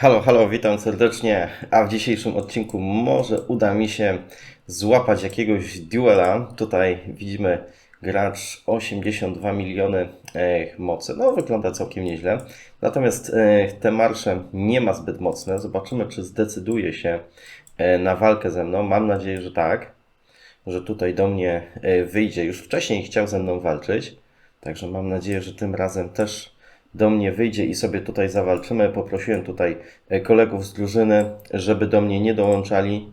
Halo, halo, witam serdecznie. A w dzisiejszym odcinku może uda mi się złapać jakiegoś duela. Tutaj widzimy gracz 82 miliony e, mocy. No, wygląda całkiem nieźle. Natomiast e, te marsze nie ma zbyt mocne. Zobaczymy, czy zdecyduje się e, na walkę ze mną. Mam nadzieję, że tak. Że tutaj do mnie wyjdzie. Już wcześniej chciał ze mną walczyć. Także mam nadzieję, że tym razem też do mnie wyjdzie i sobie tutaj zawalczymy. Poprosiłem tutaj e, kolegów z drużyny, żeby do mnie nie dołączali.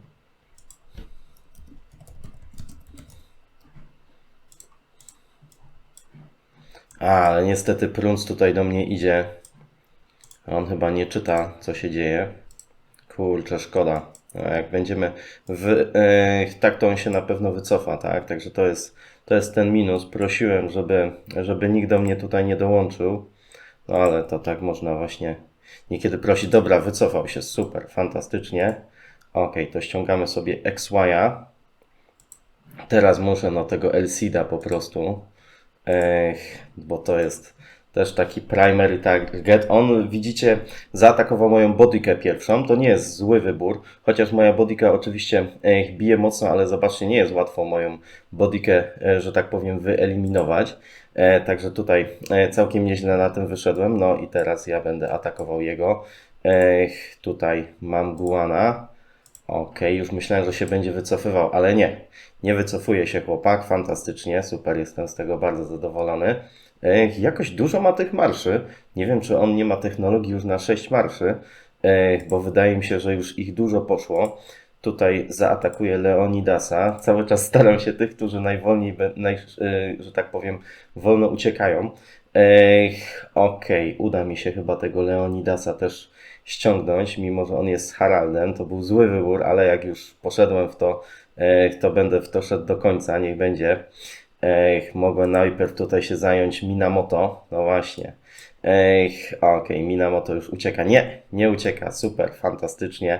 A, ale niestety Prunc tutaj do mnie idzie. On chyba nie czyta, co się dzieje. Kurczę, szkoda. A Jak będziemy w, e, tak, to on się na pewno wycofa, tak? Także to jest, to jest ten minus. Prosiłem, żeby, żeby nikt do mnie tutaj nie dołączył. No ale to tak można właśnie niekiedy prosić. Dobra, wycofał się, super, fantastycznie. Ok, to ściągamy sobie XY'a. Teraz muszę no tego LCD'a po prostu, Ech, bo to jest też taki primary target. On, widzicie, zaatakował moją bodykę pierwszą. To nie jest zły wybór, chociaż moja bodyka oczywiście ech, bije mocno, ale zobaczcie, nie jest łatwo moją bodykę, e, że tak powiem, wyeliminować. E, Także tutaj e, całkiem nieźle na tym wyszedłem. No i teraz ja będę atakował jego. Tutaj mam Guana. Okej, już myślałem, że się będzie wycofywał, ale nie. Nie wycofuje się chłopak, fantastycznie, super, jestem z tego bardzo zadowolony. Jakoś dużo ma tych marszy. Nie wiem, czy on nie ma technologii już na 6 marszy, bo wydaje mi się, że już ich dużo poszło. Tutaj zaatakuje Leonidasa. Cały czas staram się tych, którzy najwolniej, naj, e, że tak powiem, wolno uciekają. Okej, uda mi się chyba tego Leonidasa też ściągnąć, mimo że on jest Haraldem. To był zły wybór, ale jak już poszedłem w to, to będę w to szedł do końca, niech będzie. Ech, mogłem najpierw tutaj się zająć Minamoto. No właśnie. Ech, okej, Minamoto już ucieka. Nie, nie ucieka. Super, fantastycznie.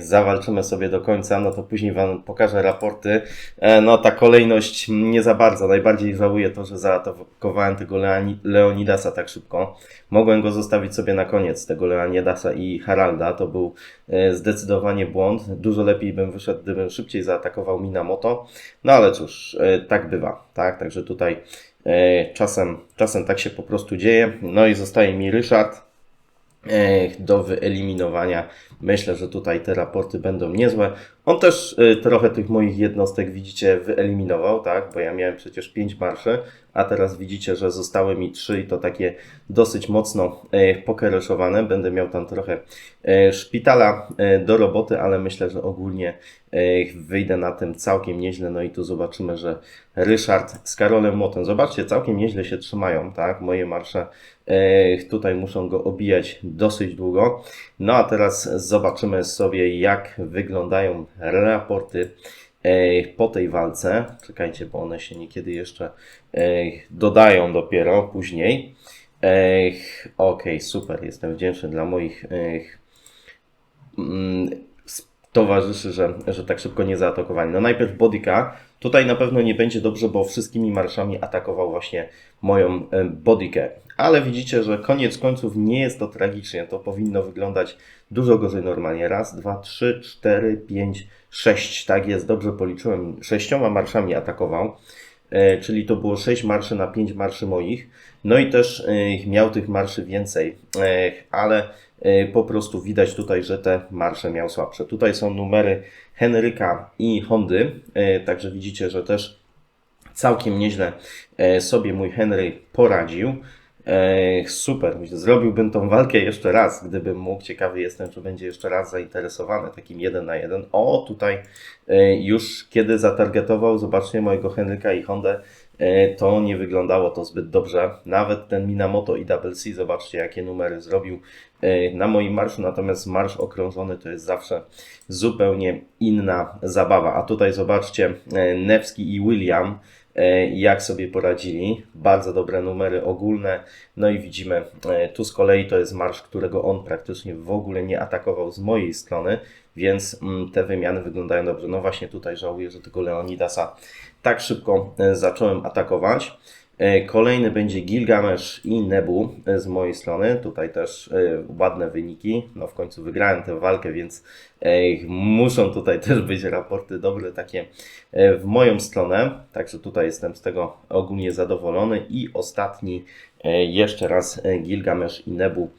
Zawalczymy sobie do końca, no to później Wam pokażę raporty. E, no ta kolejność nie za bardzo. Najbardziej żałuję to, że zaatakowałem tego Leoni- Leonidasa tak szybko. Mogłem go zostawić sobie na koniec, tego Leonidasa i Haralda. To był e, zdecydowanie błąd. Dużo lepiej bym wyszedł, gdybym szybciej zaatakował Minamoto. No ale cóż, e, tak bywa, tak? Także tutaj czasem, czasem tak się po prostu dzieje. No i zostaje mi Ryszard do wyeliminowania. Myślę, że tutaj te raporty będą niezłe. On też e, trochę tych moich jednostek, widzicie, wyeliminował, tak? Bo ja miałem przecież 5 marszy, a teraz widzicie, że zostały mi 3 i to takie dosyć mocno e, pokereszowane. Będę miał tam trochę e, szpitala e, do roboty, ale myślę, że ogólnie wyjdę na tym całkiem nieźle. No i tu zobaczymy, że Ryszard z Karolem Motem, zobaczcie, całkiem nieźle się trzymają, tak? Moje marsze tutaj muszą go obijać dosyć długo. No a teraz zobaczymy sobie, jak wyglądają raporty po tej walce. Czekajcie, bo one się niekiedy jeszcze dodają dopiero później. Okej, super, jestem wdzięczny dla moich mm, towarzyszy, że, że tak szybko nie zaatakowali. No najpierw Bodyka. Tutaj na pewno nie będzie dobrze, bo wszystkimi marszami atakował właśnie moją e, Bodykę. Ale widzicie, że koniec końców nie jest to tragicznie. To powinno wyglądać dużo gorzej normalnie. Raz, dwa, trzy, cztery, pięć, sześć. Tak jest, dobrze policzyłem. Sześcioma marszami atakował. E, czyli to było 6 marszy na 5 marszy moich. No i też e, miał tych marszy więcej, e, ale po prostu widać tutaj, że te marsze miał słabsze. Tutaj są numery Henryka i Hondy, także widzicie, że też całkiem nieźle sobie mój Henry poradził. Super, zrobiłbym tą walkę jeszcze raz, gdybym mógł. Ciekawy jestem, czy będzie jeszcze raz zainteresowany takim jeden na jeden. O, tutaj e, już kiedy zatargetował, zobaczcie mojego Henryka i Hondę, e, to nie wyglądało to zbyt dobrze. Nawet ten Minamoto i Double C, zobaczcie jakie numery zrobił e, na moim marszu, natomiast marsz okrążony to jest zawsze zupełnie inna zabawa. A tutaj zobaczcie Nevski i William, jak sobie poradzili. Bardzo dobre numery ogólne. No i widzimy, e, tu z kolei to jest marsz, którego on praktycznie w ogóle nie atakował z mojej strony, więc mm, te wymiany wyglądają dobrze. No właśnie tutaj żałuję, że tego Leonidasa tak szybko e, zacząłem atakować. E, Kolejny będzie Gilgamesz i Nebu e, z mojej strony. Tutaj też e, ładne wyniki. No w końcu wygrałem tę walkę, więc muszą tutaj też być raporty dobre takie w moją stronę. Także tutaj jestem z tego ogólnie zadowolony. I ostatni jeszcze raz Gilgamesz i Nebu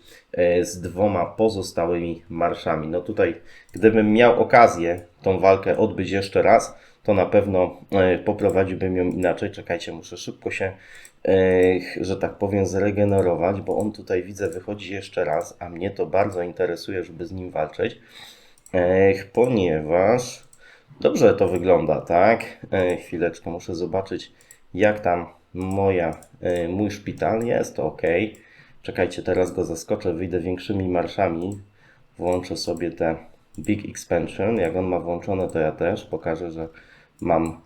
z dwoma pozostałymi marszami. No tutaj gdybym miał okazję tą walkę odbyć jeszcze raz, to na pewno e, poprowadziłbym ją inaczej. Czekajcie, muszę szybko się, e, że tak powiem, zregenerować, bo on tutaj widzę wychodzi jeszcze raz, a mnie to bardzo interesuje, żeby z nim walczyć, e, ponieważ dobrze to wygląda, tak? E, Chwileczkę, muszę zobaczyć, jak tam moja, e, mój szpital jest, ok. Czekajcie, teraz go zaskoczę, wyjdę większymi marszami, włączę sobie te Big Expansion. Jak on ma włączone, to ja też pokażę, że mam,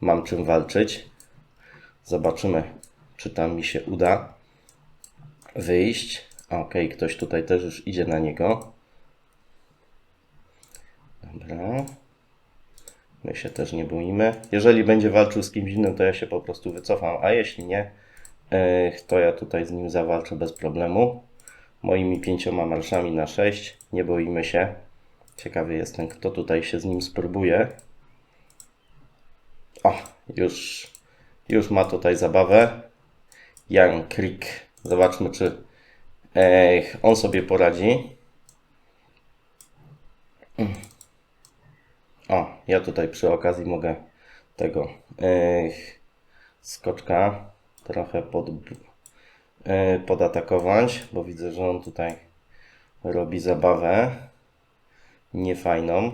mam czym walczyć. Zobaczymy, czy tam mi się uda wyjść. Ok, ktoś tutaj też już idzie na niego. Dobra. My się też nie boimy. Jeżeli będzie walczył z kimś innym, to ja się po prostu wycofam, a jeśli nie, to ja tutaj z nim zawalczę bez problemu. Moimi pięcioma marszami na sześć. Nie boimy się. Ciekawy jestem, kto tutaj się z nim spróbuje. O, już, już ma tutaj zabawę. Jan Creek. Zobaczmy, czy e, on sobie poradzi. O, ja tutaj przy okazji mogę tego e, skoczka trochę pod, e, podatakować, bo widzę, że on tutaj robi zabawę niefajną,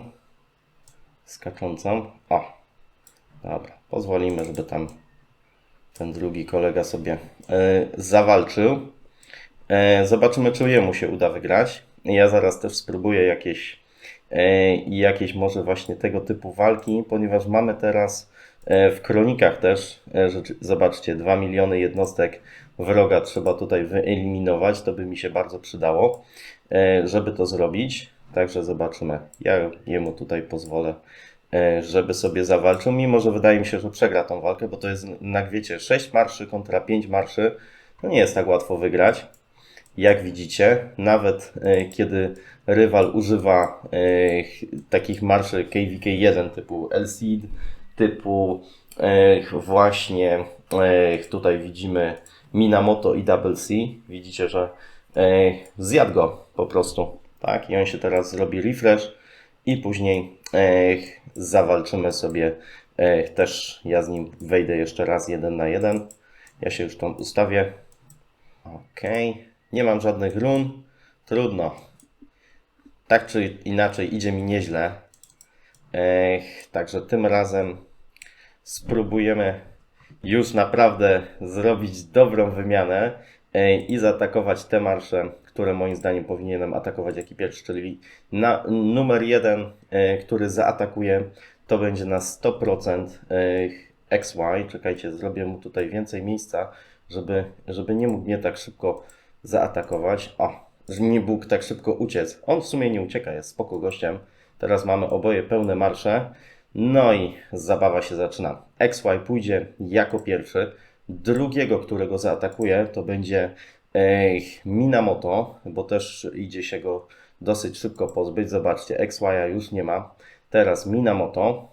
skaczącą. O, dobra, pozwolimy, żeby tam ten drugi kolega sobie e, zawalczył. E, zobaczymy, czy jemu się uda wygrać. Ja zaraz też spróbuję jakieś, jakieś może właśnie tego typu walki, ponieważ mamy teraz w kronikach też, e, zobaczcie, 2 miliony jednostek wroga trzeba tutaj wyeliminować. To by mi się bardzo przydało, e, żeby to zrobić. Także zobaczymy. Ja jemu tutaj pozwolę, e, żeby sobie zawalczył, mimo że wydaje mi się, że przegra tą walkę, bo to jest, jak wiecie, 6 marszy kontra 5 marszy. To nie jest tak łatwo wygrać. Jak widzicie, nawet e, kiedy rywal używa e, takich marszy KVK1 typu LCD, typu e, właśnie e, tutaj widzimy Minamoto i Double C, widzicie, że e, zjadł go po prostu, tak? I on się teraz zrobi refresh i później zawalczymy sobie też, ja z nim wejdę jeszcze raz jeden na jeden. Ja się już tam ustawię. Okej, nie mam żadnych run. Trudno. Tak czy inaczej idzie mi nieźle. Ech, także tym razem spróbujemy już naprawdę zrobić dobrą wymianę e, i zaatakować te marsze, które moim zdaniem powinienem atakować jaki pierwszy, czyli na numer jeden, który zaatakuje, to będzie na 100% e, XY. Czekajcie, zrobię mu tutaj więcej miejsca, żeby, żeby nie mógł mnie tak szybko zaatakować. O, że nie mógł tak szybko uciec. On w sumie nie ucieka, jest spoko gościem. Teraz mamy oboje pełne marsze. No i zabawa się zaczyna. XY pójdzie jako pierwszy. Drugiego, którego zaatakuje, to będzie Minamoto, bo też idzie się go dosyć szybko pozbyć. Zobaczcie, XY już nie ma. Teraz Minamoto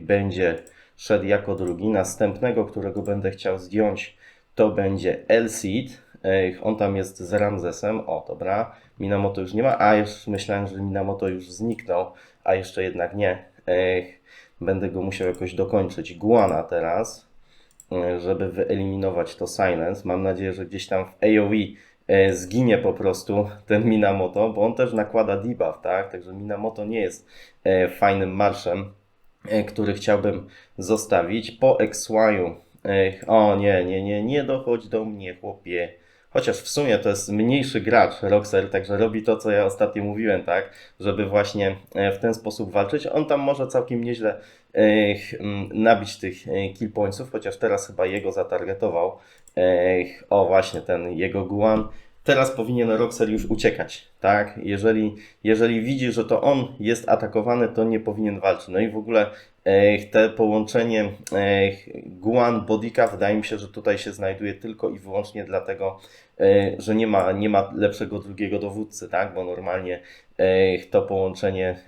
będzie szedł jako drugi. Następnego, którego będę chciał zdjąć, to będzie Elseed. Ej, On tam jest z Ramzesem. O, dobra. Minamoto już nie ma. A, już myślałem, że Minamoto już zniknął, a jeszcze jednak nie. Ej, Będę go musiał jakoś dokończyć. Guana teraz, e, żeby wyeliminować to Silence. Mam nadzieję, że gdzieś tam w AoE zginie po prostu ten Minamoto, bo on też nakłada debuff, tak? Także Minamoto nie jest e, fajnym marszem, e, który chciałbym zostawić. Po Ech, o nie, nie, nie, nie dochodź do mnie, chłopie. Chociaż w sumie to jest mniejszy gracz, Roxer, także robi to, co ja ostatnio mówiłem, tak? Żeby właśnie e, w ten sposób walczyć. On tam może całkiem nieźle mm, nabić tych e, kill pointsów, chociaż teraz chyba jego zatargetował. O, właśnie ten jego Guan. Teraz powinien Roxer już uciekać, tak? Jeżeli, jeżeli widzi, że to on jest atakowany, to nie powinien walczyć. No i w ogóle E, Te połączenie Guan Bodika wydaje mi się, że tutaj się znajduje tylko i wyłącznie dlatego, że nie ma, nie ma lepszego drugiego dowódcy, tak? Bo normalnie to połączenie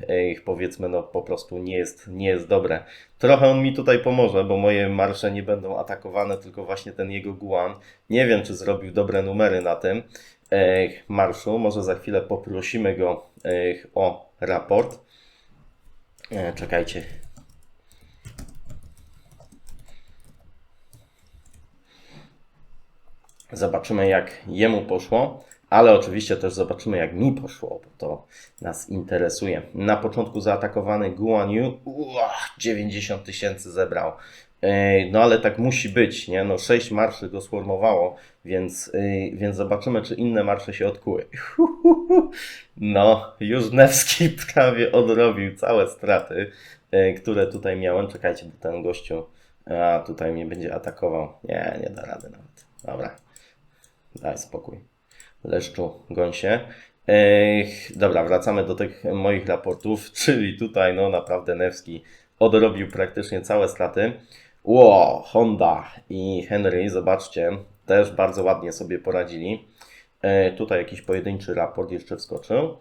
powiedzmy no po prostu nie jest, nie jest dobre. Trochę on mi tutaj pomoże, bo moje marsze nie będą atakowane, tylko właśnie ten jego Guan. Nie wiem, czy zrobił dobre numery na tym marszu. Może za chwilę poprosimy go o raport. E, Czekajcie. Zobaczymy, jak jemu poszło, ale oczywiście też zobaczymy, jak mi poszło, bo to nas interesuje. Na początku zaatakowany Guan Yu, uah, 90 tysięcy zebrał. No ale tak musi być, nie? No 6 marszy go sformowało, więc, więc zobaczymy, czy inne marsze się odkuły. No, już Newski prawie odrobił całe straty, które tutaj miałem. Czekajcie, bo ten gościu a, tutaj mnie będzie atakował. Nie, nie da rady nawet. Dobra, daj spokój. Leszczu, gąsie. Ech, dobra, wracamy do tych moich raportów, czyli tutaj no naprawdę Newski odrobił praktycznie całe straty. Ło, Honda i Henry, zobaczcie, też bardzo ładnie sobie poradzili. E, tutaj jakiś pojedynczy raport jeszcze wskoczył.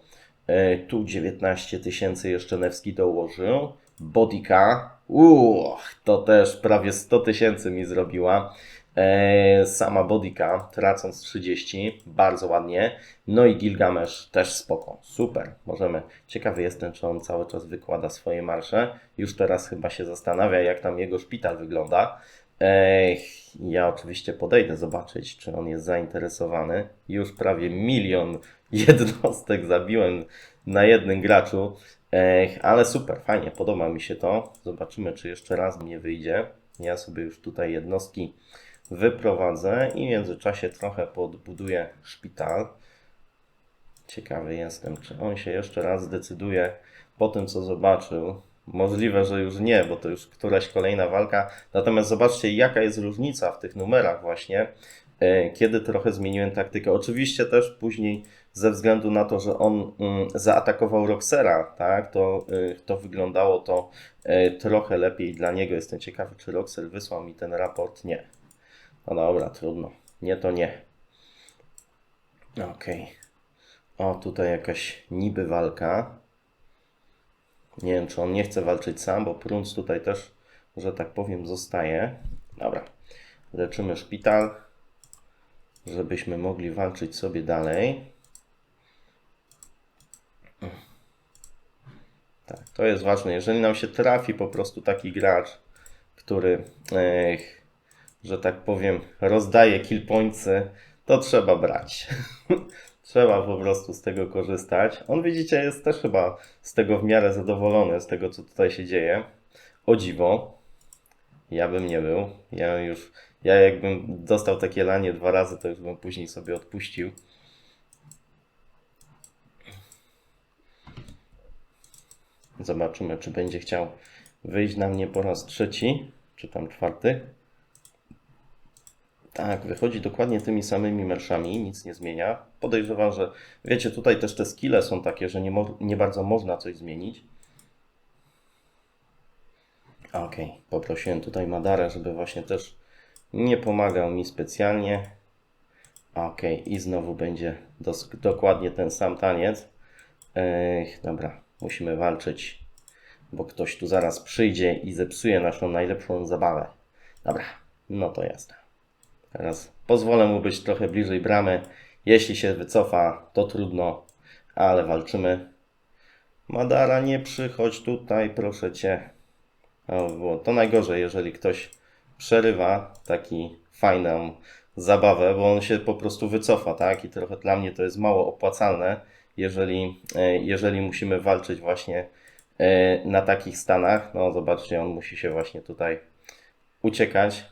E, tu 19 tysięcy jeszcze Newski dołożył. Bodika, uuu, to też prawie 100 tysięcy mi zrobiła. E, sama Bodika, tracąc 30, bardzo ładnie. No i Gilgamesz też spoko, super. Możemy, ciekawy jestem, czy on cały czas wykłada swoje marsze. Już teraz chyba się zastanawia, jak tam jego szpital wygląda. Ech, ja oczywiście podejdę zobaczyć, czy on jest zainteresowany. Już prawie milion jednostek zabiłem na jednym graczu. Ech, ale super, fajnie, podoba mi się to. Zobaczymy, czy jeszcze raz mnie wyjdzie. Ja sobie już tutaj jednostki wyprowadzę i w międzyczasie trochę podbuduję szpital. Ciekawy jestem, czy on się jeszcze raz zdecyduje po tym, co zobaczył. Możliwe, że już nie, bo to już któraś kolejna walka. Natomiast zobaczcie, jaka jest różnica w tych numerach, właśnie, e, kiedy trochę zmieniłem taktykę. Oczywiście też później, ze względu na to, że on mm, zaatakował Roxera, tak, to, y, to wyglądało to e, trochę lepiej dla niego. Jestem ciekawy, czy Roxer wysłał mi ten raport. Nie. No dobra, trudno. Nie, to nie. Okej. O, tutaj jakaś niby walka. Nie wiem, czy on nie chce walczyć sam, bo Prunc tutaj też, że tak powiem, zostaje. Dobra. Leczymy szpital, żebyśmy mogli walczyć sobie dalej. Tak, to jest ważne. Jeżeli nam się trafi po prostu taki gracz, który, ech, że tak powiem, rozdaje kill pointsy, to trzeba brać. trzeba po prostu z tego korzystać. On, widzicie, jest też chyba z tego w miarę zadowolony, z tego, co tutaj się dzieje. O dziwo. Ja bym nie był. Ja już, ja jakbym dostał takie lanie dwa razy, to już bym później sobie odpuścił. Zobaczymy, czy będzie chciał wyjść na mnie po raz trzeci, czy tam czwarty. Tak, wychodzi dokładnie tymi samymi marszami, nic nie zmienia. Podejrzewam, że wiecie, tutaj też te skille są takie, że nie, nie bardzo można coś zmienić. Okej, poprosiłem tutaj Madarę, żeby właśnie też nie pomagał mi specjalnie. Okej, i znowu będzie dokładnie ten sam taniec. Ech, dobra, musimy walczyć, bo ktoś tu zaraz przyjdzie i zepsuje naszą najlepszą zabawę. Dobra, no to jasne. Teraz pozwolę mu być trochę bliżej bramy. Jeśli się wycofa, to trudno, ale walczymy. Madara, nie przychodź tutaj, proszę cię. O, to najgorzej, jeżeli ktoś przerywa taki fajną zabawę, bo on się po prostu wycofa, tak? I trochę dla mnie to jest mało opłacalne, jeżeli, e, jeżeli musimy walczyć właśnie e, na takich stanach. No, zobaczcie, on musi się właśnie tutaj uciekać,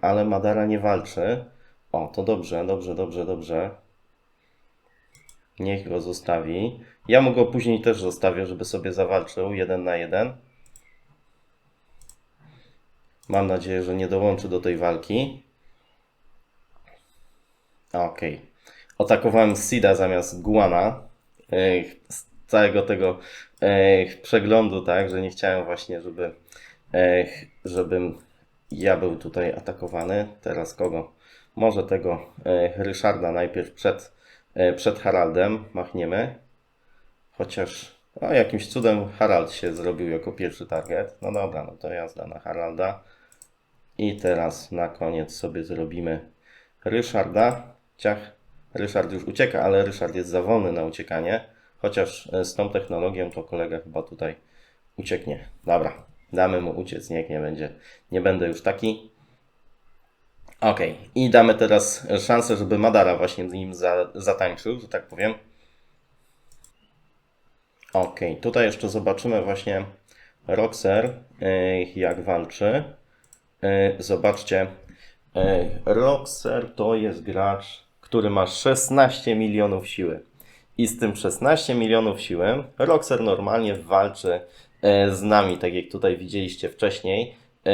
ale Madara nie walczy. O, to dobrze, dobrze, dobrze, dobrze. Niech go zostawi. Ja mu go później też zostawię, żeby sobie zawalczył jeden na jeden. Mam nadzieję, że nie dołączy do tej walki. Okej. Atakowałem Sida zamiast Guana. Ech, całego tego przeglądu, tak, że nie chciałem właśnie, żeby, żebym ja był tutaj atakowany. Teraz kogo? Może tego e, Ryszarda najpierw przed, e, przed Haraldem machniemy. Chociaż o, jakimś cudem Harald się zrobił jako pierwszy target. No dobra, no to jazda na Haralda. I teraz na koniec sobie zrobimy Ryszarda. Ciach. Ryszard już ucieka, ale Ryszard jest za wolny na uciekanie. Chociaż e, z tą technologią to kolega chyba tutaj ucieknie. Dobra, damy mu uciec, niech nie będzie. Nie będę już taki. Ok, i damy teraz szansę, żeby Madara właśnie z nim za, zatańczył, że tak powiem. Ok, tutaj jeszcze zobaczymy właśnie Roxer, e, jak walczy. E, Zobaczcie, e, Roxer to jest gracz, który ma 16 milionów siły. I z tym 16 milionów siły Roxer normalnie walczy z nami, tak jak tutaj widzieliście wcześniej. E,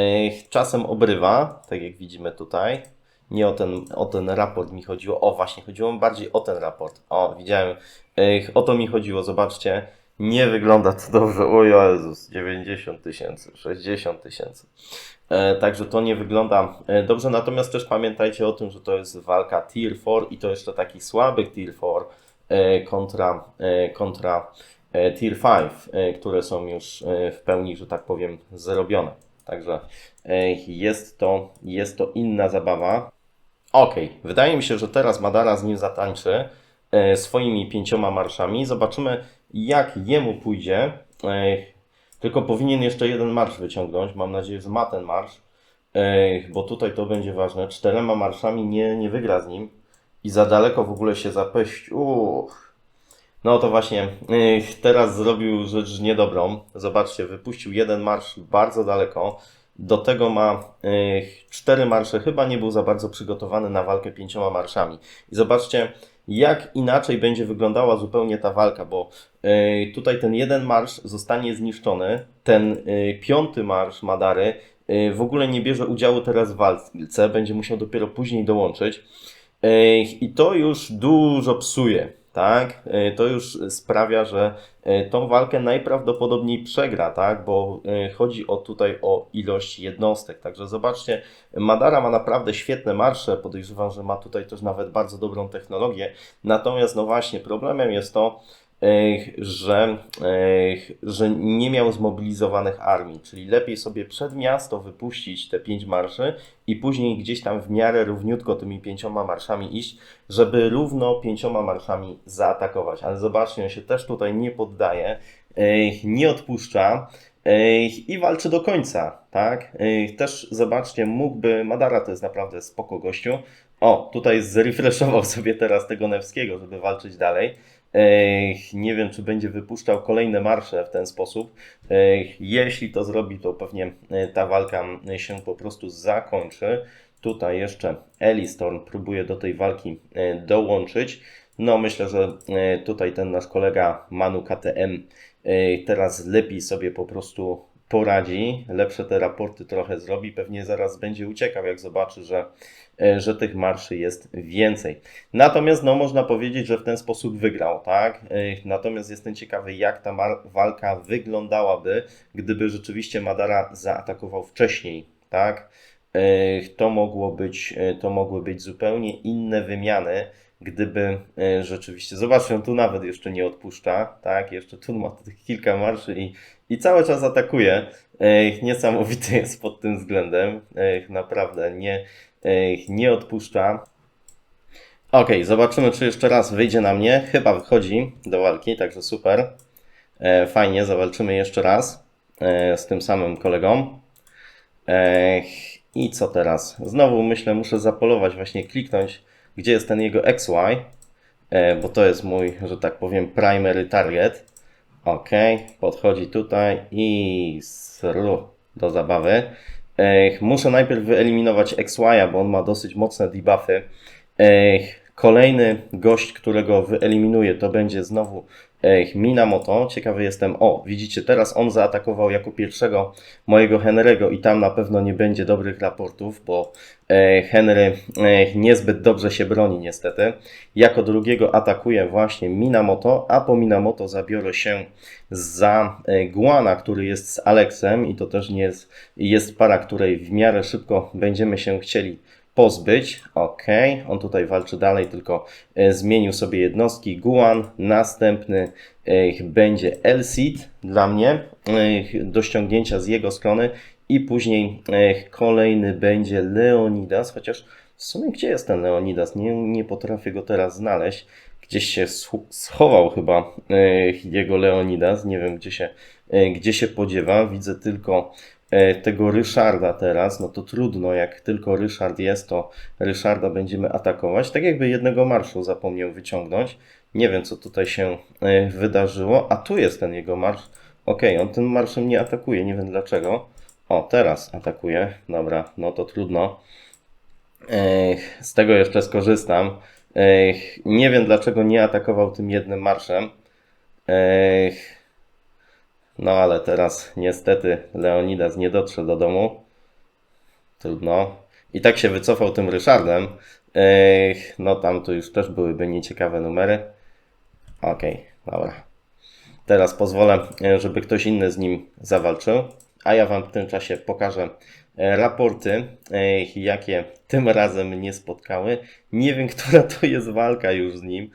Czasem obrywa, tak jak widzimy tutaj. Nie o ten, o ten raport mi chodziło. O, właśnie, chodziło bardziej o ten raport. O, widziałem. E, O to mi chodziło, zobaczcie. Nie wygląda to dobrze. O Jezus, 90 tysięcy, 60 tysięcy. E, Także to nie wygląda e, dobrze. Natomiast też pamiętajcie o tym, że to jest walka Tier 4 i to jeszcze taki słaby Tier 4 e, kontra, e, kontra e, Tier 5, e, które są już e, w pełni, że tak powiem, zrobione. Także e, jest to, jest to inna zabawa. Okej, wydaje mi się, że teraz Madara z nim zatańczy e, swoimi pięcioma marszami. Zobaczymy, jak jemu pójdzie. E, tylko powinien jeszcze jeden marsz wyciągnąć. Mam nadzieję, że ma ten marsz, e, bo tutaj to będzie ważne. Czterema marszami nie, nie wygra z nim i za daleko w ogóle się zapeść. Uff. No to właśnie, e, teraz zrobił rzecz niedobrą. Zobaczcie, wypuścił jeden marsz bardzo daleko. Do tego ma e, cztery marsze. Chyba nie był za bardzo przygotowany na walkę pięcioma marszami. I zobaczcie, jak inaczej będzie wyglądała zupełnie ta walka, bo e, tutaj ten jeden marsz zostanie zniszczony. Ten piąty marsz Madary w ogóle nie bierze udziału teraz w walce, będzie musiał dopiero później dołączyć. I to już dużo psuje, tak? E, To już sprawia, że e, tą walkę najprawdopodobniej przegra, tak? Bo e, chodzi o tutaj o ilość jednostek. Także zobaczcie, Madara ma naprawdę świetne marsze. Podejrzewam, że ma tutaj też nawet bardzo dobrą technologię. Natomiast, no właśnie, problemem jest to, że, że nie miał zmobilizowanych armii, czyli lepiej sobie przed miasto wypuścić te pięć marszy i później gdzieś tam w miarę równiutko tymi pięcioma marszami iść, żeby równo pięcioma marszami zaatakować. Ale zobaczcie, on się też tutaj nie poddaje, nie odpuszcza i walczy do końca, tak? Też zobaczcie, mógłby, Madara to jest naprawdę spoko gościu. O, tutaj zrefreshował sobie teraz tego Nevskiego, żeby walczyć dalej. Nie wiem, czy będzie wypuszczał kolejne marsze w ten sposób. Jeśli to zrobi, to pewnie e, ta walka się po prostu zakończy. Tutaj jeszcze Elistorm próbuje do tej walki e, dołączyć. No, myślę, że e, tutaj ten nasz kolega Manu KTM e, teraz lepiej sobie po prostu poradzi, lepsze te raporty trochę zrobi, pewnie zaraz będzie uciekał, jak zobaczy, że, e, że tych marszy jest więcej. Natomiast no, można powiedzieć, że w ten sposób wygrał, tak? E, Natomiast jestem ciekawy, jak ta walka wyglądałaby, gdyby rzeczywiście Madara zaatakował wcześniej, tak? E, To mogło być, e, to mogły być zupełnie inne wymiany, gdyby e, rzeczywiście, zobaczcie, on tu nawet jeszcze nie odpuszcza, tak? Jeszcze tu ma kilka marszy i, i cały czas atakuje. E, Niesamowity jest pod tym względem, E, naprawdę nie, e, nie odpuszcza. Ok, zobaczymy, czy jeszcze raz wyjdzie na mnie. Chyba wychodzi do walki, także super. E, Fajnie, zawalczymy jeszcze raz e, z tym samym kolegą. I co teraz? Znowu myślę, muszę zapolować, właśnie kliknąć, gdzie jest ten jego XY, e, bo to jest mój, że tak powiem, primary target. Ok, podchodzi tutaj i sru do zabawy. Ech, muszę najpierw wyeliminować XY, bo on ma dosyć mocne debuffy. Ech, kolejny gość, którego wyeliminuję, to będzie znowu Minamoto. Ciekawy jestem, o, widzicie, teraz on zaatakował jako pierwszego mojego Henry'ego i tam na pewno nie będzie dobrych raportów, bo Henry niezbyt dobrze się broni niestety. Jako drugiego atakuje właśnie Minamoto, a po Minamoto zabiorę się za e, Guana, który jest z Alexem i to też nie jest, jest para, której w miarę szybko będziemy się chcieli pozbyć. Ok, on tutaj walczy dalej, tylko e, zmienił sobie jednostki. Guan, następny e, będzie Elsit dla mnie e, do ściągnięcia z jego strony i później kolejny będzie Leonidas, chociaż w sumie gdzie jest ten Leonidas? Nie, nie potrafię go teraz znaleźć. Gdzieś się schował chyba jego Leonidas, nie wiem gdzie się, gdzie się podziewa. Widzę tylko tego Ryszarda teraz, no to trudno, jak tylko Ryszard jest, to Ryszarda będziemy atakować. Tak jakby jednego marszu zapomniał wyciągnąć. Nie wiem, co tutaj się e, wydarzyło, a tu jest ten jego marsz. Okej, on tym marszem nie atakuje, nie wiem dlaczego. O, teraz atakuje. Dobra, no to trudno. Ech, z tego jeszcze skorzystam. Nie wiem dlaczego nie atakował tym jednym marszem. No ale teraz niestety Leonidas nie dotrze do domu. Trudno. I tak się wycofał tym Ryszardem. Ech, no tam tu już też byłyby nieciekawe numery. Okej, dobra. Teraz pozwolę, e, żeby ktoś inny z nim zawalczył, a ja Wam w tym czasie pokażę e, raporty, e, jakie tym razem mnie spotkały. Nie wiem, która to jest walka już z nim,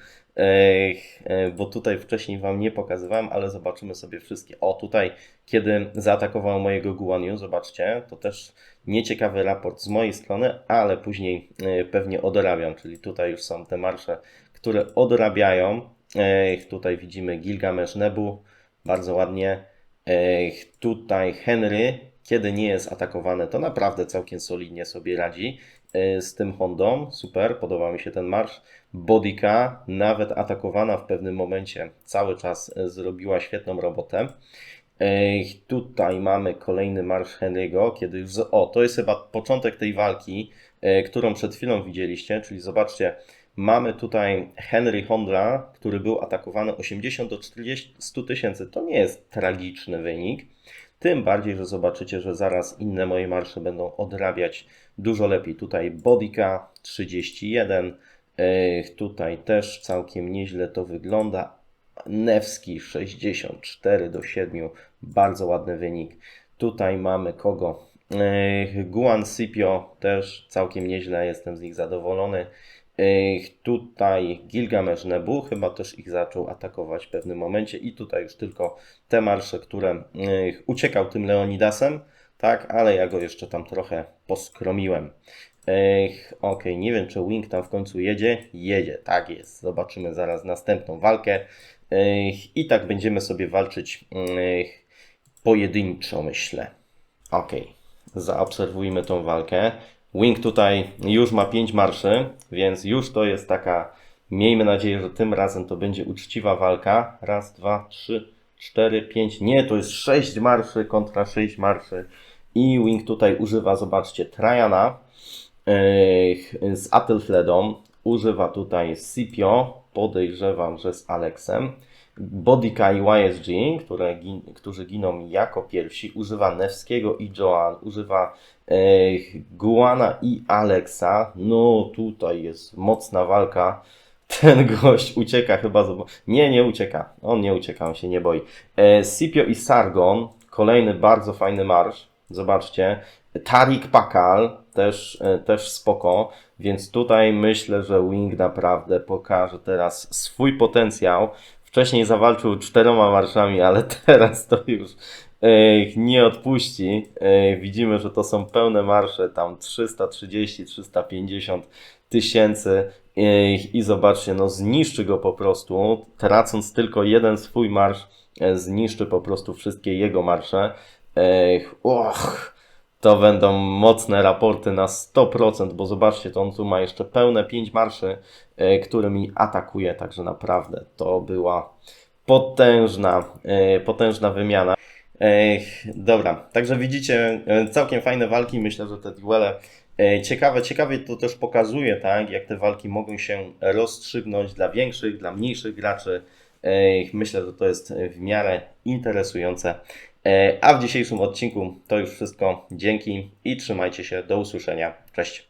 bo tutaj wcześniej Wam nie pokazywałem, ale zobaczymy sobie wszystkie. O, tutaj, kiedy zaatakował mojego Guaniu, zobaczcie, to też nieciekawy raport z mojej strony, ale później e, pewnie odrabiam, czyli tutaj już są te marsze, które odrabiają. E, Tutaj widzimy Gilgamesz Nebu, bardzo ładnie. E, Tutaj Henry, kiedy nie jest atakowany, to naprawdę całkiem solidnie sobie radzi e, z tym Hondą. Super, podoba mi się ten marsz. Bodika, nawet atakowana w pewnym momencie, cały czas e, zrobiła świetną robotę. Ej, Tutaj mamy kolejny marsz Henry'ego, kiedy już. O, to jest chyba początek tej walki, e, którą przed chwilą widzieliście, czyli zobaczcie, mamy tutaj Henry Honda, który był atakowany 80 do 40 tysięcy. To nie jest tragiczny wynik. Tym bardziej, że zobaczycie, że zaraz inne moje marsze będą odrabiać dużo lepiej. Tutaj Bodika 31, e, tutaj też całkiem nieźle to wygląda. Nevski 64 do 7, bardzo ładny wynik. Tutaj mamy kogo? Guan Scipio też całkiem nieźle, jestem z nich zadowolony. Tutaj Gilgamesz Nebu chyba też ich zaczął atakować w pewnym momencie i tutaj już tylko te marsze, które uciekał tym Leonidasem, tak, ale ja go jeszcze tam trochę poskromiłem. Ech, Okej, nie wiem czy Wing tam w końcu jedzie. Jedzie, tak jest. Zobaczymy zaraz następną walkę. Ech, I tak będziemy sobie walczyć ech, pojedynczo, myślę. Okej, zaobserwujmy tą walkę. Wing tutaj już ma 5 marszy, więc już to jest taka. Miejmy nadzieję, że tym razem to będzie uczciwa walka. Raz, dwa, trzy, cztery, pięć. Nie, to jest 6 marszy kontra 6 marszy. I Wing tutaj używa, zobaczcie, Trajana z Atelfledą. Używa tutaj Scipio, podejrzewam, że z Alexem. Bodika i YSG, które którzy giną jako pierwsi, używa Nevskiego i Joan, używa Guana i Alexa. No tutaj jest mocna walka. Ten gość ucieka chyba. zob- Nie, nie ucieka. On nie ucieka, on się nie boi. E, Scipio i Sargon, kolejny bardzo fajny marsz. Zobaczcie. Tarik Pakal, też, e, też spoko. Więc tutaj myślę, że Wing naprawdę pokaże teraz swój potencjał. Wcześniej zawalczył czteroma marszami, ale teraz to już nie odpuści. Widzimy, że to są pełne marsze, tam 330, 350 tysięcy i zobaczcie, no zniszczy go po prostu, tracąc tylko jeden swój marsz, e, zniszczy po prostu wszystkie jego marsze. Och, to będą mocne raporty na 100%, bo zobaczcie, to on tu ma jeszcze pełne 5 marszy, e, którymi atakuje, także naprawdę to była potężna, e, potężna wymiana. Ech, dobra, także widzicie, e, całkiem fajne walki, myślę, że te duele e, ciekawe, ciekawie to też pokazuje, tak, jak te walki mogą się rozstrzygnąć dla większych, dla mniejszych graczy. E, Myślę, że to jest w miarę interesujące. E, A w dzisiejszym odcinku to już wszystko. Dzięki i trzymajcie się. Do usłyszenia. Cześć.